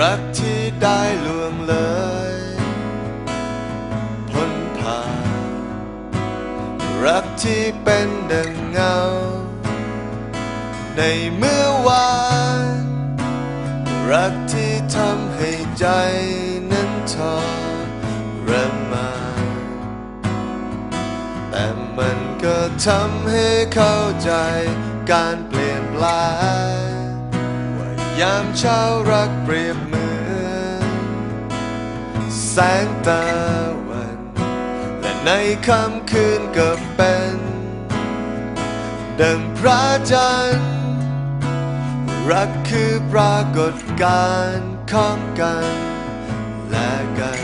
รักที่ได้ล่วงเลยพ้นผ่าน รักที่เป็นดังเงา ในเมื่อวาน รักที่ทำให้ใจนั้นทรมานแต่มันก็ทำให้เข้าใจการเปลี่ยนแปลง ยามเช้ารักเปรียบเหมือนแสงตะวัน และในค่ำคืนก็เป็น ดังพระจันทร์รักคือปรากฏการณ์ของกันและกัน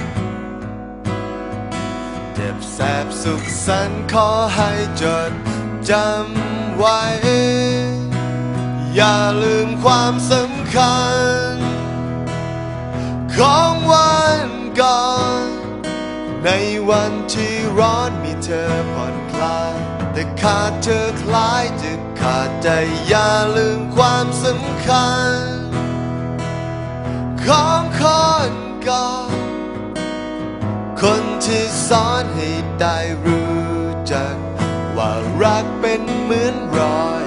เจ็บแสบสุขสันขอให้จดจำไว้ อย่าลืมความสำ คัญ ของวันก่อนในวันที่ร้อนมีเธอผ่อนคลาย แต่ขาดเธอคล้ายจะขาดใจอย่าลืมความสำคัญ ของคนก่อนคนที่สอนให้ได้รู้จัก ว่ารักเป็นเหมือนรอย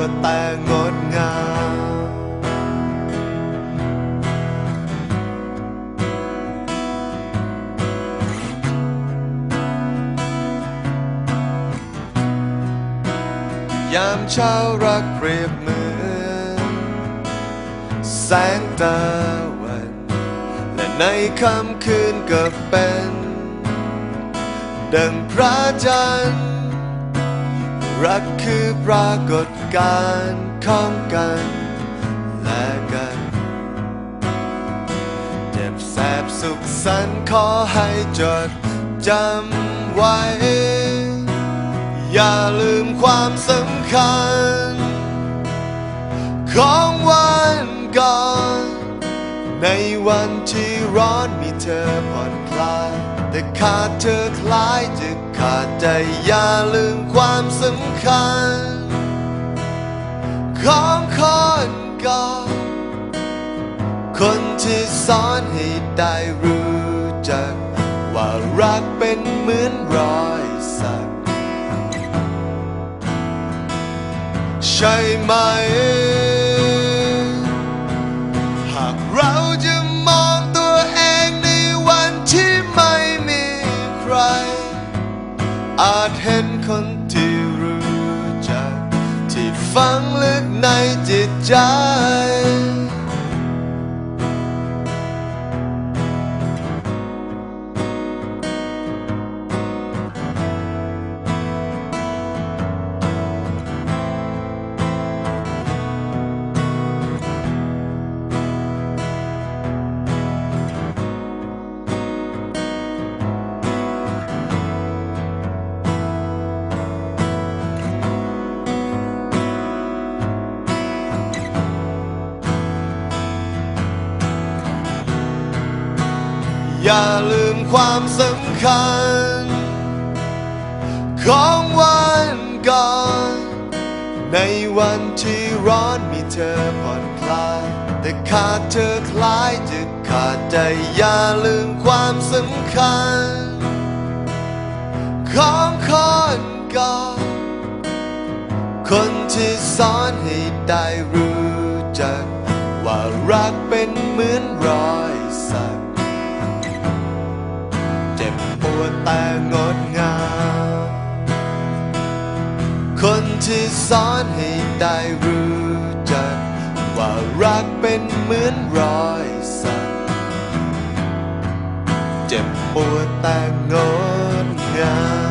วแต่งดงามยามเช้ารักเปรียบเหมือนแสงตะวัน และในค่ำคืนก็เป็น ดังพระจันทร์ รักคือปรากฏการณ์ของกันและกัน เจ็บแสบสุขสันต์ขอให้จดจำไว้ อย่าลืมความสำคัญ ของวันก่อน ในวันที่ร้อนมีเธอผ่อนคลาย แต่ขาดเธอคล้ายจะขาดใจอย่าลืม ความสำคัญ ของคนก่อนคนที่สอนให้ได้รู้จัก ว่ารักเป็นเหมือนรอยสัก ใช่ไหม หากเราจะมองตัวเองในวันที่ไม่มีใคร อาจเห็นคน ที่รู้จัก ที่ฝังลึกในจิตใจ อย่าลืมความสำคัญ ของวันก่อน ในวันที่ร้อนมีเธอผ่อนคลาย แต่ขาดเธอคล้ายจะขาดใจอย่าลืมความสำคัญ ของคนก่อน คนที่สอนให้ได้รู้จัก ว่ารักเป็นเหมือนรอย ที่สอนให้ได้รู้จัก ว่ารักเป็นเหมือนรอยสัก เจ็บปวดแต่งดงาม